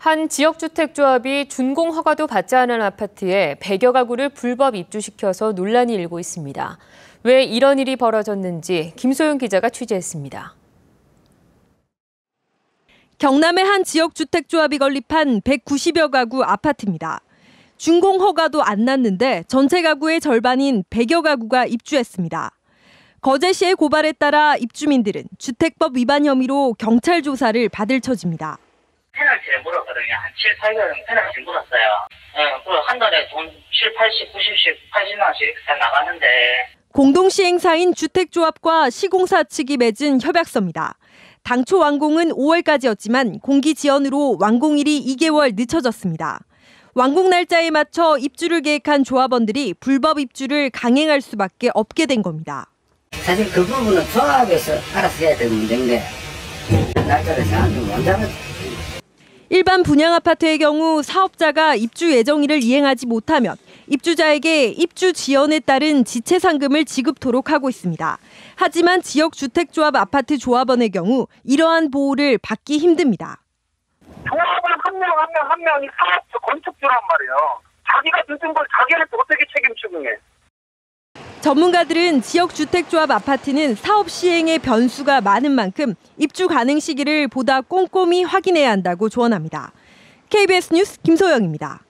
한 지역주택조합이 준공 허가도 받지 않은 아파트에 100여 가구를 불법 입주시켜서 논란이 일고 있습니다. 왜 이런 일이 벌어졌는지 김소영 기자가 취재했습니다. 경남의 한 지역주택조합이 건립한 190여 가구 아파트입니다. 준공 허가도 안 났는데 전체 가구의 절반인 100여 가구가 입주했습니다. 거제시의 고발에 따라 입주민들은 주택법 위반 혐의로 경찰 조사를 받을 처지입니다. 물었거든요. 한 7, 8개월 페널티 물었어요. 예, 그리고 한 달에 돈 7, 80, 90씩, 80만 원씩 이렇게 다 나가는데 공동시행사인 주택조합과 시공사 측이 맺은 협약서입니다. 당초 완공은 5월까지였지만 공기 지연으로 완공일이 2개월 늦춰졌습니다. 완공 날짜에 맞춰 입주를 계획한 조합원들이 불법 입주를 강행할 수밖에 없게 된 겁니다. 사실 그 부분은 조합에서 알아서 해야 될 문제인데 날짜를 정확히 못 잡았 일반 분양 아파트의 경우 사업자가 입주 예정일을 이행하지 못하면 입주자에게 입주 지연에 따른 지체 상금을 지급토록 하고 있습니다. 하지만 지역 주택조합 아파트 조합원의 경우 이러한 보호를 받기 힘듭니다. 조합은 한명한명한 명이 사업주 건축주란 말이에요. 자기가 늦은 걸 자기를 어떻게 책임지고 해? 전문가들은 지역 주택조합 아파트는 사업 시행의 변수가 많은 만큼 입주 가능 시기를 보다 꼼꼼히 확인해야 한다고 조언합니다. KBS 뉴스 김소영입니다.